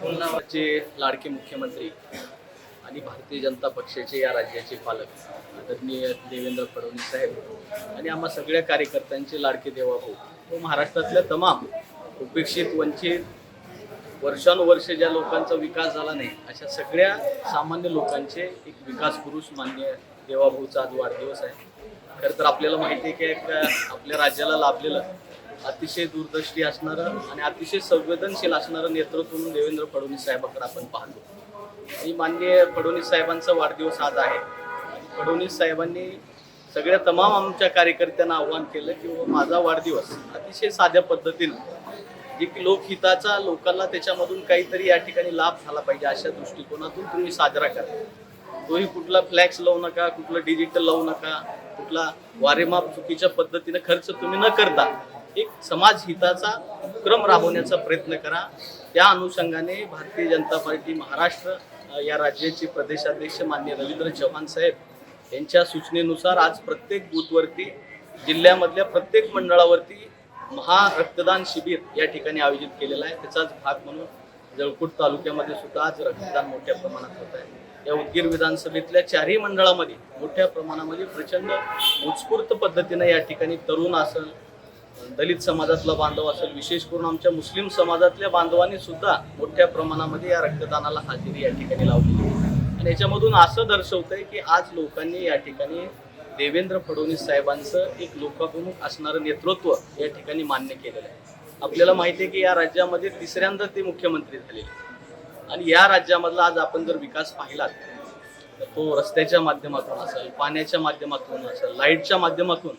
नावाचे लाडके मुख्यमंत्री आणि भारतीय जनता पक्षाचे या राज्याचे पालक आदरणीय देवेंद्र फडणवीस साहेब आणि आम्हा सगळ्या कार्यकर्त्यांचे लाडके देवाभाऊ व महाराष्ट्रातल्या तमाम उपेक्षित वंचित वर्षानुवर्ष ज्या लोकांचा विकास झाला नाही अशा सगळ्या सामान्य लोकांचे एक विकास पुरुष मान्य देवाभाऊचा आज वाढदिवस आहे. खरं तर आपल्याला माहिती आहे की एक आपल्या राज्याला लाभलेलं अतिशय दूरदृष्टी असणारं आणि अतिशय संवेदनशील असणारं नेतृत्व म्हणून देवेंद्र फडणवीस साहेबांकडे आपण पाहतो. आणि माननीय फडणवीस साहेबांचा वाढदिवस आज आहे. फडणवीस साहेबांनी सगळ्या तमाम आमच्या कार्यकर्त्यांना आव्हान केलं की माझा वाढदिवस अतिशय साध्या पद्धतीनं जे की लोकहिताचा लोकांना त्याच्यामधून काहीतरी या ठिकाणी लाभ झाला पाहिजे अशा दृष्टिकोनातून तुम्ही साजरा करा. तोही कुठला फ्लॅक्स लावू नका कुठलं डिजिटल लावू नका कुठला वारेमाप चुकीच्या पद्धतीनं खर्च तुम्ही न करता एक समाज हिताचा उपक्रम राबवण्याचा प्रयत्न करा. त्या अनुषंगाने भारतीय जनता पार्टी महाराष्ट्र या राज्याचे प्रदेशाध्यक्ष मान्य रवींद्र चव्हाण साहेब यांच्या सूचनेनुसार आज प्रत्येक बूथवरती जिल्ह्यामधल्या प्रत्येक मंडळावरती महा रक्तदान शिबिर या ठिकाणी आयोजित केलेलं आहे. त्याचाच भाग म्हणून जळकोट तालुक्यामध्ये सुद्धा आज रक्तदान मोठ्या प्रमाणात होत आहे. या उदगीर विधानसभेतल्या चारही मंडळामध्ये मोठ्या प्रमाणामध्ये प्रचंड उत्स्फूर्त पद्धतीनं या ठिकाणी तरुण असेल दलित समाजातला बांधव असेल विशेष करून आमच्या मुस्लिम समाजातल्या बांधवांनी सुद्धा मोठ्या प्रमाणामध्ये या रक्तदानाला हजेरी या ठिकाणी लावली. आणि याच्यामधून असं दर्शवतंय की आज लोकांनी या ठिकाणी देवेंद्र फडणवीस साहेबांचं एक लोकाभिमुख असणारं नेतृत्व या ठिकाणी मान्य केलेलं आहे. आपल्याला माहिती आहे की या राज्यामध्ये तिसऱ्यांदा ते मुख्यमंत्री झालेले आणि या राज्यामधला आज आपण जर विकास पाहिलात तर तो रस्त्याच्या माध्यमातून असेल पाण्याच्या माध्यमातून असेल लाईटच्या माध्यमातून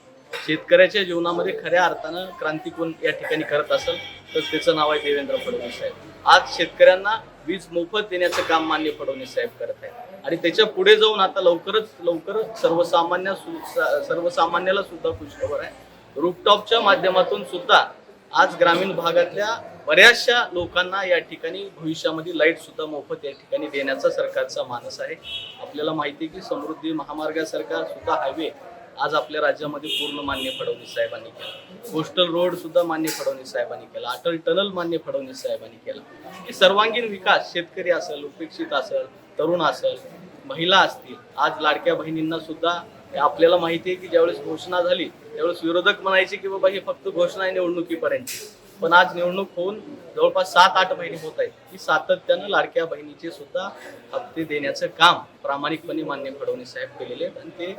शेतकऱ्याच्या जीवनामध्ये खऱ्या अर्थानं क्रांती कोण या ठिकाणी करत असेल तर त्याचं नाव आहे देवेंद्र फडणवीस साहेब. आज शेतकऱ्यांना वीज मोफत देण्याचं काम मान्य फडणवीस साहेब करत आहेत. आणि त्याच्या पुढे जाऊन आता लवकरच लवकर सर्वसामान्य सु- सर्वसामान्याला सुद्धा खुशखबर आहे. रूपटॉपच्या माध्यमातून सुद्धा आज ग्रामीण भागातल्या बऱ्याचशा लोकांना या ठिकाणी भविष्यामध्ये लाइट सुद्धा मोफत या ठिकाणी देण्याचा सरकारचा मानस आहे. आपल्याला माहिती आहे की समृद्धी महामार्गासारखा सुद्धा हायवे आज आपल्या राज्यामध्ये पूर्ण मान्य फडणवीस साहेबांनी केला. कोस्टल रोड सुद्धा मान्य फडणवीस साहेबांनी केला. अटल टनल मान्य फडणवीस साहेबांनी केला. हे सर्वांगीण विकास शेतकरी असेल उपेक्षित असेल तरुण असेल महिला असतील आज लाडक्या बहिणींना सुद्धा आपल्याला माहिती आहे की ज्यावेळेस घोषणा झाली त्यावेळेस विरोधक म्हणायचे की बाबा हे फक्त घोषणा आहे निवडणुकीपर्यंत. पण आज निवडणूक होऊन जवळपास सात आठ महिने होत आहेत. की सातत्यानं लाडक्या बहिणीचे सुद्धा हप्ते देण्याचं काम प्रामाणिकपणे मान्य फडणवीस साहेब केलेले आहेत. आणि ते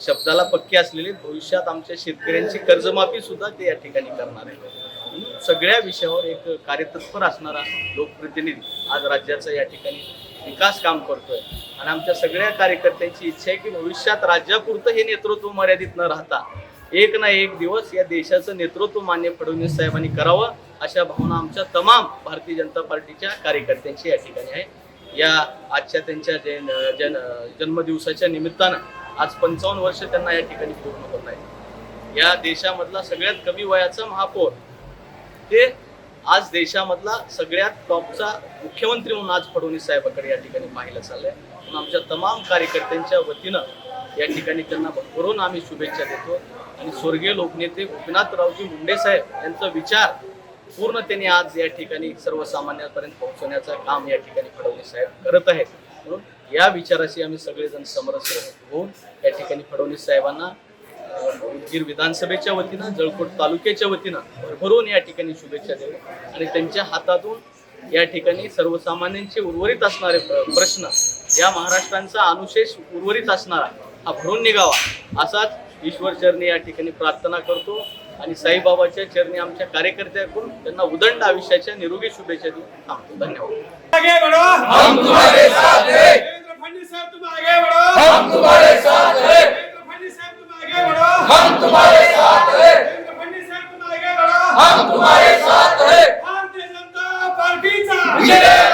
शब्दाला पक्के असलेले भविष्यात आमच्या शेतकऱ्यांची कर्जमाफी सुद्धा ते या ठिकाणी करणार आहे म्हणून सगळ्या विषयावर एक कार्यतत्पर असणारा लोकप्रतिनिधी आज राज्याचा या ठिकाणी विकास काम करतोय. आणि आमच्या सगळ्या कार्यकर्त्यांची इच्छा आहे की भविष्यात राज्यापुरतं हे नेतृत्व मर्यादित न राहता एक ना एक दिवस या देशाचं नेतृत्व मान्य फडणवीस साहेबांनी करावं अशा भावना आमच्या तमाम भारतीय जनता पार्टीच्या कार्यकर्त्यांची या ठिकाणी आहे. या आजच्या त्यांच्या जन जन्मदिवसाच्या निमित्तानं आज पंचावन्न वर्ष त्यांना या ठिकाणी पूर्ण होत आहे या देशामधला सगळ्यात कमी वयाचा महापौर ते आज देशामधला सगळ्यात टॉपचा मुख्यमंत्री म्हणून आज फडणवीस साहेबाकडे या ठिकाणी पाहिलं चाललंय. म्हणून आमच्या तमाम कार्यकर्त्यांच्या वतीनं या ठिकाणी त्यांना भरभरून आम्ही शुभेच्छा देतो. आणि स्वर्गीय लोकनेते गोपीनाथरावजी मुंडे साहेब यांचा विचार पूर्ण त्यांनी आज या ठिकाणी सर्वसामान्यांपर्यंत पोहोचवण्याचं काम या ठिकाणी फडणवीस साहेब करत आहेत. म्हणून या विचाराशी आम्ही सगळेजण समरस होऊन या ठिकाणी फडणवीस साहेबांना उदगीर विधानसभेच्या वतीनं जळकोट तालुक्याच्या वतीनं भरभरून या ठिकाणी शुभेच्छा देऊ आणि त्यांच्या हातातून या ठिकाणी सर्वसामान्यांचे उर्वरित असणारे प्र- प्रश्न या महाराष्ट्रांचा अनुशेष उर्वरित असणारा हा भरून निघावा असाच ईश्वर चरणी या ठिकाणी प्रार्थना करतो आणि साईबाबाच्या चरणी आमच्या कार्यकर्त्याकडून त्यांना उदंड आयुष्याच्या निरोगी शुभेच्छा देऊन थांबतो. धन्यवाद. Pizza! Yeah!